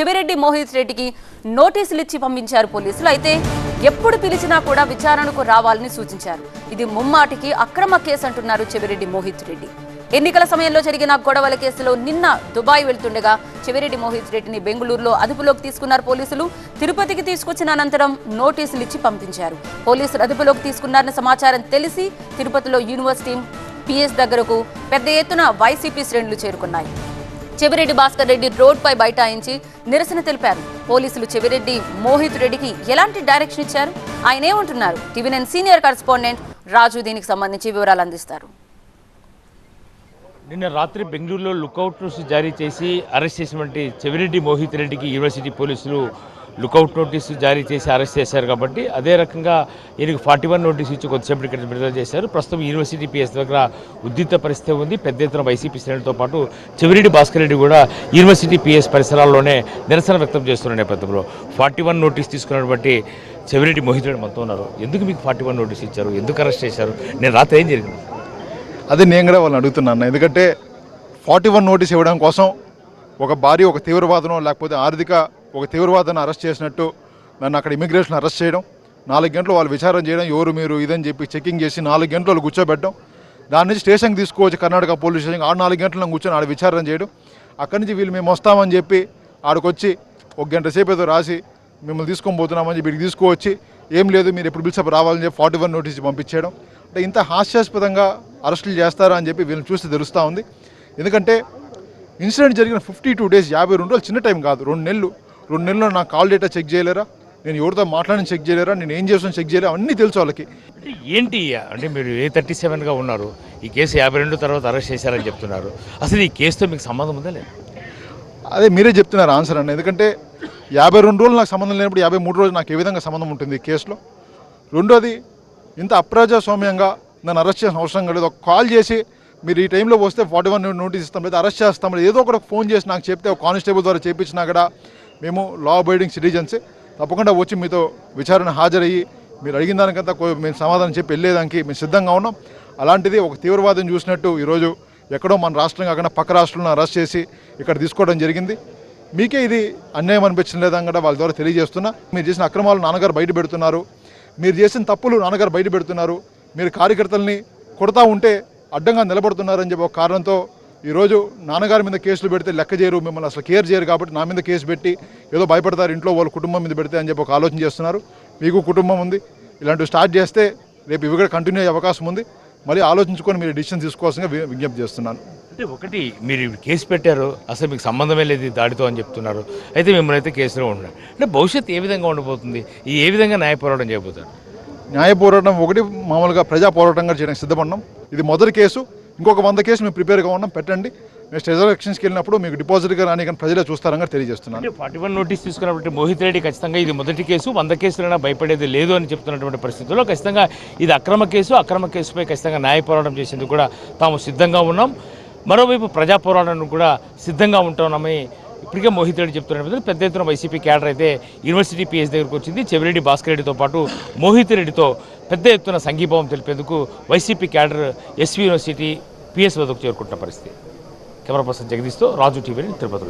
శివిరెడ్డి మోహిత్ రెడ్డికి నోటీసులు ఇచ్చి పంపించారు పోలీసులు. అయితే ఎప్పుడు పిలిచినా కూడా విచారణకు రావాలని సూచించారు. ఇది ముమ్మాటికి అక్రమ కేసు అంటున్నారు చెవిరెడ్డి మోహిత్ రెడ్డి. ఎన్నికల సమయంలో జరిగిన గొడవల కేసులో నిన్న దుబాయ్ వెళ్తుండగా చెవిరెడ్డి మోహిత్ రెడ్డిని బెంగళూరులో అదుపులోకి తీసుకున్నారు పోలీసులు. తిరుపతికి తీసుకొచ్చిన అనంతరం నోటీసులు ఇచ్చి పంపించారు. పోలీసులు అదుపులోకి తీసుకున్నారన్న సమాచారం తెలిసి తిరుపతిలో యూనివర్సిటీ పిఎస్ దగ్గరకు పెద్ద ఎత్తున వైసీపీ శ్రేణులు చేరుకున్నాయి. చెవిరెడ్డి భాస్కర్ రెడ్డి రోడ్పై బైఠాయించి నిరసన తెలిపారు. పోలీసులు చెవిరెడ్డి మోహిత్ రెడ్డికి ఎలాంటి డైరెక్షన్ ఇచ్చారు? ఆయన ఏమంటున్నారు? TV nine senior correspondent Raju దీనికి సంబంధించి వివరాలు అందిస్తారు. నిన్న రాత్రి బెంగళూరులో లుకౌట్ నోటీస్ జారీ చేసి అరెస్ట్ చేసినటువంటి చెవిరెడ్డి మోహిత్ రెడ్డికి యూనివర్సిటీ పోలీసులు లుకౌట్ నోటీసు జారీ చేసి అరెస్ట్ చేశారు కాబట్టి అదే రకంగా ఈయనకు ఫార్టీ వన్ నోటీస్ ఇచ్చి కొద్దిసేపటి క్రితం విడుదల చేశారు. ప్రస్తుతం యూనివర్సిటీ పిఎస్ దగ్గర ఉద్రిక్త పరిస్థితి ఉంది. పెద్ద ఎత్తున వైసీపీ శ్రేణులతో పాటు చెవిరెడ్డి భాస్కర్ రెడ్డి కూడా యూనివర్సిటీ పిఎస్ పరిసరాల్లోనే నిరసన వ్యక్తం చేస్తున్న నేపథ్యంలో ఫార్టీ వన్ నోటీస్ తీసుకున్నటువంటి చెవిరెడ్డి మోహిత్ రెడ్డి మొత్తం ఉన్నారు. ఎందుకు మీకు ఫార్టీ వన్ నోటీస్ ఇచ్చారు? ఎందుకు అరెస్ట్ చేశారు? నేను రాత్రి ఏం జరిగింది? అదే నేను కూడా వాళ్ళని అడుగుతున్నాను ఎందుకంటే ఫార్టీ వన్ నోటీస్ ఇవ్వడం కోసం ఒక భారీ ఒక తీవ్రవాదనో లేకపోతే ఆర్థిక ఒక తీవ్రవాదాన్ని అరెస్ట్ చేసినట్టు నన్ను అక్కడ ఇమిగ్రేషన్ అరెస్ట్ చేయడం నాలుగు గంటలు వాళ్ళు విచారం చేయడం ఎవరు మీరు ఇదని చెప్పి చెకింగ్ చేసి నాలుగు గంటలు వాళ్ళు కూర్చోబెట్టడం దాని నుంచి స్టేషన్కి తీసుకోవచ్చు కర్ణాటక పోలీస్ స్టేషన్ ఆరు నాలుగు గంటలు కూర్చొని ఆడ విచారణ చేయడం అక్కడి నుంచి వీళ్ళు మేము వస్తామని చెప్పి ఆడకొచ్చి ఒక గంట సేపు ఏదో రాసి మిమ్మల్ని తీసుకొని పోతున్నామని చెప్పి వీడికి తీసుకువచ్చి ఏం లేదు మీరు ఎప్పుడు పిలిచప్పుడు రావాలని చెప్పి ఫార్టీ వన్ నోటీస్ పంపించేయడం. అంటే ఇంత హాస్యాస్పదంగా అరెస్టులు చేస్తారా అని చెప్పి వీళ్ళని చూస్తే తెలుస్తూ ఉంది. ఎందుకంటే ఇన్సిడెంట్ జరిగిన ఫిఫ్టీ టూ డేస్ యాభై రెండు రోజులు చిన్న టైం కాదు రెండు నెలలు. రెండు నెలల్లో నా కాల్ డేటా చెక్ చేయలేరా? నేను ఎవరితో మాట్లాడిన చెక్ చేయలేరా? నేను ఏం చేస్తాను చెక్ చేయలేరా? అన్నీ తెలుసు వాళ్ళకి. ఏంటి అంటే మీరు ఏ థర్టీ సెవెన్గా ఉన్నారు? ఈ కేసు యాభై రెండు తర్వాత అరెస్ట్ చేశారని చెప్తున్నారు. అసలు ఈ కేసుతో మీకు సంబంధం ఉందా లేదు? అదే మీరే చెప్తున్నారు ఆన్సర్ అండి ఎందుకంటే యాభై రెండు రోజులు నాకు సంబంధం లేనప్పుడు యాభై మూడు రోజులు నాకు ఏ విధంగా సంబంధం ఉంటుంది ఈ కేసులో? రెండోది ఇంత అప్రజాస్వామ్యంగా నన్ను అరెస్ట్ చేసిన అవసరం లేదు. ఒక కాల్ చేసి మీరు ఈ టైంలో వస్తే ఫార్టీ వన్ నోటీస్ ఇస్తాం లేదా అరెస్ట్ చేస్తాం లేదా ఏదో ఒకటి ఫోన్ చేసి నాకు చెప్తే ఒక కానిస్టేబుల్ ద్వారా చేయించినా కూడా మేము లా అబైడింగ్ సిటిజన్స్ తప్పకుండా వచ్చి మీతో విచారణ హాజరయ్యి మీరు అడిగిన దానికంతా కో- మేము సమాధానం చెప్పి వెళ్ళేదానికి మేము సిద్ధంగా ఉన్నాం. అలాంటిది ఒక తీవ్రవాదం చూసినట్టు ఈరోజు ఎక్కడో మన రాష్ట్రం కాకుండా పక్క రాష్ట్రంలో అరెస్ట్ చేసి ఇక్కడ తీసుకోవడం జరిగింది. మీకే ఇది అన్యాయం అనిపించడం లేదని కూడా వాళ్ళ ద్వారా తెలియజేస్తున్నా. మీరు చేసిన అక్రమాలు నాన్నగారు బయట పెడుతున్నారు. మీరు చేసిన తప్పులు నాన్నగారు బయట పెడుతున్నారు. మీరు కార్యకర్తల్ని కొడతా ఉంటే అడ్డంగా నిలబడుతున్నారని చెప్పి ఒక కారణంతో ఈరోజు నాన్నగారి మీద కేసులు పెడితే లెక్క చేయరు మిమ్మల్ని అసలు కేర్ చేయరు కాబట్టి నా మీద కేసు పెట్టి ఏదో భయపడతారు ఇంట్లో వాళ్ళ కుటుంబం మీద పెడితే అని చెప్పి ఒక ఆలోచన చేస్తున్నారు. మీకు కుటుంబం ఉంది ఇలాంటివి స్టార్ట్ చేస్తే రేపు ఇవి కూడా కంటిన్యూ అయ్యే అవకాశం ఉంది. మళ్ళీ ఆలోచించుకొని మీరు డిసిషన్ తీసుకోవాల్సిందిగా వి- విజ్ఞప్తి చేస్తున్నాను. అంటే ఒకటి మీరు కేసు పెట్టారు అసలు మీకు సంబంధమే లేదు దాడితో అని చెప్తున్నారు. అయితే మిమ్మల్ని అయితే కేసులో ఉంటున్నారు అంటే భవిష్యత్తు ఏ విధంగా ఉండబోతుంది? ఈ ఏ విధంగా న్యాయ పోరాటం చేయబోతారు? న్యాయ పోరాటం ఒకటి మామూలుగా ప్రజా పోరాటంగా చేయడానికి సిద్ధపడినాం ఇది మొదటి కేసు. ఇంకొక వంద కేసు మేము ప్రిపేర్గా ఉన్నాం పెట్టండి. నెక్స్ట్ ఎలక్షన్స్కి వెళ్ళినప్పుడు మీకు డిపాజిట్గా రాని కానీ ప్రజలే చూస్తారని తెలియజేస్తున్నాను. ఫార్టీ వన్ నోటీస్ తీసుకున్నటువంటి మోహిత్ రెడ్డి ఖచ్చితంగా ఇది మొదటి కేసు వంద కేసులైనా భయపడేది లేదు అని చెప్తున్నటువంటి పరిస్థితుల్లో ఖచ్చితంగా ఇది అక్రమ కేసు అక్రమ కేసుపై ఖచ్చితంగా న్యాయ పోరాటం చేసేందుకు కూడా తాము సిద్ధంగా ఉన్నాం. మరోవైపు ప్రజా పోరాటానికి కూడా సిద్ధంగా ఉంటామని ఇప్పటికే మోహిత్ రెడ్డి చెప్తున్న పెద్ద ఎత్తున వైసీపీ క్యాడర్ అయితే యూనివర్సిటీ పిఎస్ దగ్గరకు వచ్చింది. చెవిరెడ్డి భాస్కర్ రెడ్డితో పాటు మోహిత్ రెడ్డితో పెద్ద ఎత్తున సంఘీభావం తెలిపేందుకు YCP cadre SV university PS వద్దకు చేరుకుంటున్న పరిస్థితి. కెమెరా పర్సన్ జగదీష్తో రాజు టీవీ తిరుపతి